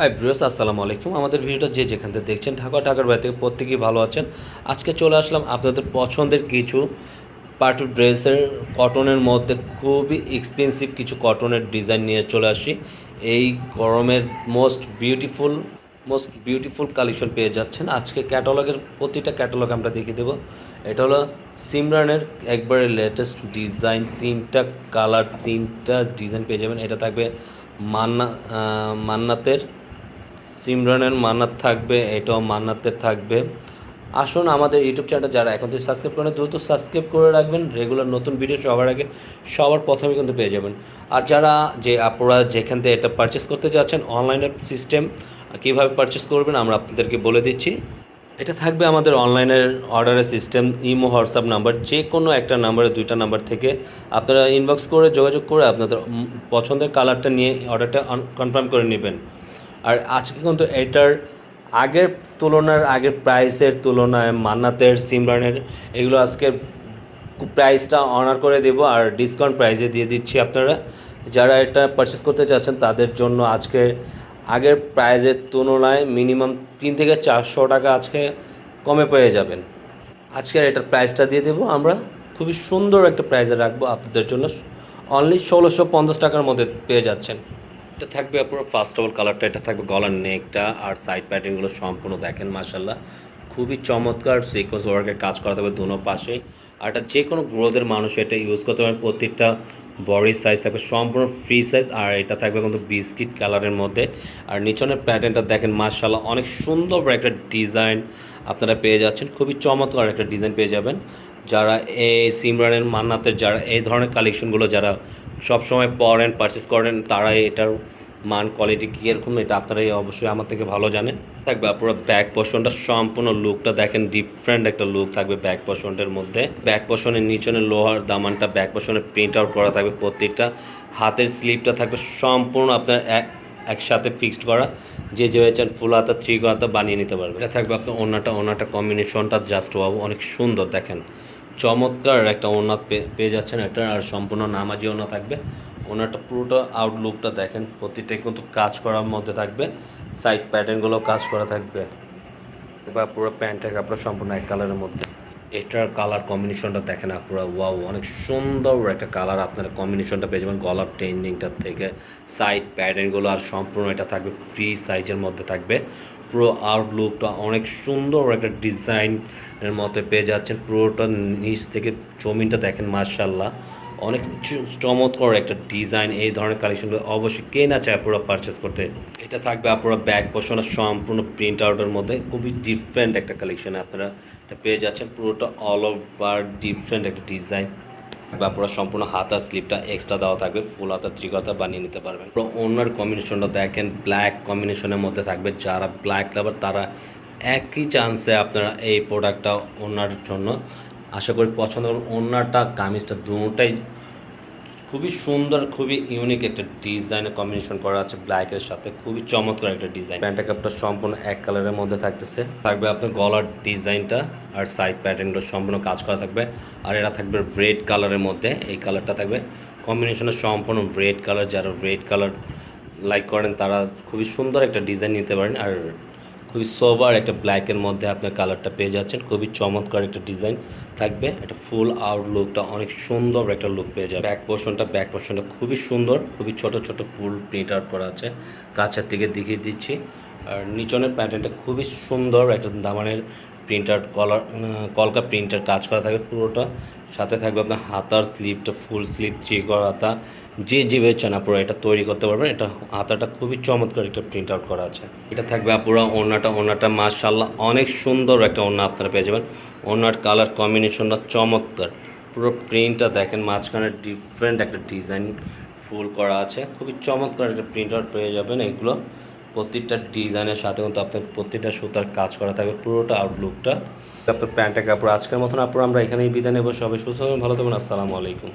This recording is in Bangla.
হাই ব্রিয়স আসসালামু আলাইকুম। আমাদের ভিডিওটা যে যেখান থেকে দেখছেন, ঢাকা, ঢাকার বাইরে থেকে প্রত্যেকেই ভালো আছেন। আজকে চলে আসলাম আপনাদের পছন্দের কিছু পার্টি ড্রেসের কটনের মধ্যে খুবই এক্সপেন্সিভ কিছু কটনের ডিজাইন নিয়ে চলে আসি। এই গরমের most beautiful most beautiful collection পেয়ে যাচ্ছেন। আজকে ক্যাটালগের প্রতিটা ক্যাটালগ আমরা দেখিয়ে দেবো। এটা হলো সিমরানের একবারে লেটেস্ট ডিজাইন তিনটা কালার তিনটা ডিজাইন পেয়ে যাবেন। এটা থাকবে মান্না মান্নাতের সিমরানের মান্নাত থাকবে, এটাও মান্নাতের থাকবে। আসুন আমাদের ইউটিউব চ্যানেলটা যারা এখন থেকে সাবস্ক্রাইব করেন, দ্রুত সাবস্ক্রাইব করে রাখবেন। রেগুলার নতুন ভিডিও সবার আগে সবার প্রথমে কিন্তু পেয়ে যাবেন। আর যারা যে আপনারা যেখান থেকে এটা পারচেস করতে যাচ্ছেন অনলাইনের সিস্টেম কীভাবে পারচেস করবেন আমরা আপনাদেরকে বলে দিচ্ছি। এটা থাকবে আমাদের অনলাইনের অর্ডারের সিস্টেম ইমো, হোয়াটসঅ্যাপ নাম্বার যে কোনো একটা নাম্বারে দুইটা নাম্বার থেকে আপনারা ইনবক্স করে যোগাযোগ করে আপনাদের পছন্দের কালারটা নিয়ে অর্ডারটা কনফার্ম করে নেবেন। আর আজকে কিন্তু এটার আগের তুলনার, আগের প্রাইসের তুলনায়, মান্নাতের, সিমরানের, এগুলো আজকে প্রাইসটা অনার করে দেবো আর ডিসকাউন্ট প্রাইসে দিয়ে দিচ্ছি আপনারা। যারা এটা পারচেস করতে চাচ্ছেন, তাদের জন্য আজকে আগের প্রাইজের তুলনায় মিনিমাম তিন থেকে চারশো টাকা আজকে কমে পেয়ে যাবেন। আজকে এটার প্রাইসটা দিয়ে দেবো আমরা। খুবই সুন্দর একটা প্রাইজে রাখব আপনাদের জন্য। অনলি ষোলোশো পঞ্চাশ টাকার মধ্যে পেয়ে যাচ্ছেন। এটা থাকবে আপনার ফার্স্ট অফ অল কালারটা এটা থাকবে গলার নেকটা আর সাইড প্যাটার্নগুলো সম্পূর্ণ দেখেন মাসাল্লাহ খুবই চমৎকার সিকোয়েন্স ওয়ার্কের কাজ করা থাকবে দুনো পাশে। আর এটা যে কোনো গ্রোথের মানুষ এটা ইউজ করতে পারে প্রত্যেকটা বডি সাইজ থাকবে সম্পূর্ণ ফ্রি সাইজ আর এটা থাকবে কিন্তু বিস্কিট কালারের মধ্যে। আর নিচনের প্যাটার্নটা দেখেন মার্শাল্লাহ অনেক সুন্দর একটা ডিজাইন আপনারা পেয়ে যাচ্ছেন, খুবই চমৎকার একটা ডিজাইন পেয়ে যাবেন। যারা এই সিমরানের মান্নাতের যারা, এই ধরনের কালেকশনগুলো যারা সবসময় পড়েন পারচেস করেন, তারা এটার মান কোয়ালিটি কীরকম, এটা আপনারাই অবশ্যই আমার থেকে ভালো জানেন। থাকবে আপনারা ব্যাক পোর্শনটা সম্পূর্ণ লুকটা দেখেন ডিফারেন্ট একটা লুক থাকবে ব্যাক পোর্শনটার মধ্যে। ব্যাক পোর্শনের নিচনের লোহার দামানটা ব্যাক পোর্শনে প্রিন্ট আউট করা থাকবে প্রত্যেকটা। হাতের স্লিপটা থাকবে সম্পূর্ণ আপনার এক, একসাথে ফিক্সড করা। যে যে চান ফুল হাতা থ্রি হাতা বানিয়ে নিতে পারবে এটা থাকবে আপনার ওনাটা ওনাটা কম্বিনেশনটা জাস্ট বাবু অনেক সুন্দর দেখেন। চমৎকার একটা ওনাথ পেয়ে যাচ্ছেন এটা আর সম্পূর্ণ নামাজি ওনা থাকবে। ওনাটা পুরোটা আউটলুকটা দেখেন, প্রতিটা কিন্তু কাজ করার মধ্যে থাকবে সাইড প্যাটার্নগুলো কাজ করা থাকবে এবার পুরো প্যান্টের কাপড় সম্পূর্ণ এক কালারের মধ্যে। এটার কালার কম্বিনেশনটা দেখেন আপনারা ওয়াও অনেক সুন্দর একটা কালার আপনারা কম্বিনেশনটা পেয়ে যাবেন। গলার টেন্ডিংটার থেকে সাইড প্যাটার্নগুলো আর সম্পূর্ণ এটা থাকবে ফ্রি সাইজের মধ্যে থাকবে। পুরো আউটলুকটা অনেক সুন্দর একটা ডিজাইনের মতো পেয়ে যাচ্ছেন। পুরোটা নিচ থেকে জমিনটা দেখেন মার্শাল্লাহ অনেক চমৎকার একটা ডিজাইন এই ধরনের কালেকশনগুলো অবশ্যই কে না চায় পুরো পারচেস করতে। এটা থাকবে আপনারা ব্যাক পোর্শন সম্পূর্ণ প্রিন্ট আউটের মধ্যে। খুবই ডিফারেন্ট একটা কালেকশন আপনারা এটা পেয়ে যাচ্ছেন। পুরোটা অল ওভার ডিফারেন্ট একটা ডিজাইন আপনারা সম্পূর্ণ হাতা স্লিপটা এক্সট্রা দেওয়া থাকবে। ফুল হাতা ত্রিকতা বানিয়ে নিতে পারবেন। পুরো অন্যার কম্বিনেশনটা দেখেন ব্ল্যাক কম্বিনেশনের মধ্যে থাকবে। যারা ব্ল্যাক লাভার তারা একই চান্সে আপনারা এই প্রোডাক্টটা ওনার জন্য আশা করি পছন্দ করুন ওনারটা, কামিজটা দুটাই খুবই সুন্দর, খুবই ইউনিক একটা ডিজাইনের কম্বিনেশন করা আছে ব্ল্যাকের সাথে। খুবই চমৎকার একটা ডিজাইন প্যান্টটা কাপটা সম্পূর্ণ এক কালারের মধ্যে থাকতেছে। থাকবে আপনার গলার ডিজাইনটা আর সাইড প্যাটার্নগুলো সম্পূর্ণ কাজ করা থাকবে। আর এটা থাকবে রেড কালারের মধ্যে। এই কালারটা থাকবে কম্বিনেশনের সম্পূর্ণ রেড কালার যারা রেড কালার লাইক করেন, তারা খুবই সুন্দর একটা ডিজাইন নিতে পারেন। আর খুবই সোভার একটা ব্ল্যাকের মধ্যে আপনার কালারটা পেয়ে যাচ্ছেন। খুবই চমৎকার একটা ডিজাইন থাকবে। একটা ফুল আউট লুকটা অনেক সুন্দর একটা লুক পেয়ে যাবে ব্যাক পোর্শনটা ব্যাক পোর্শনটা খুবই সুন্দর। খুবই ছোট ছোট ফুল প্রিন্ট আউট করা আছে। কাছের থেকে দেখিয়ে দিচ্ছি। আর নিচনের প্যাটার্নটা খুবই সুন্দর, একটা দামানের প্রিন্ট আউট কলার কলকা প্রিন্টার কাজ করা থাকবে পুরোটা। সাথে থাকবে আপনার হাতার স্লিপটা ফুল স্লিপ থ্রি করা হাতা। যে যেভাবে চান আপনারা এটা তৈরি করতে পারবেন। এটা হাতাটা খুবই চমৎকার একটা প্রিন্ট আউট করা আছে। এটা থাকবে আপনারা ওনাটা ওনাটা মাশাল্লাহ অনেক সুন্দর একটা ওনা আপনারা পেয়ে যাবেন। ওনার কালার কম্বিনেশনটা চমৎকার। পুরো প্রিন্টটা দেখেন, মাঝখানে ডিফারেন্ট একটা ডিজাইন ফুল করা আছে। খুবই চমৎকার একটা প্রিন্ট আউট পেয়ে যাবেন এগুলো। প্রত্যেকটা ডিজাইনের সাথে কিন্তু আপনার প্রত্যেকটা সুতার কাজ করা থাকবে, পুরোটা আউটলুকটা আপনার প্যান্টের কাপড় আজকের মতন আপনার আমরা এখানেই বিদায় নেব। সবাই সুস্থ ভালো থাকবেন আসসালামু আলাইকুম।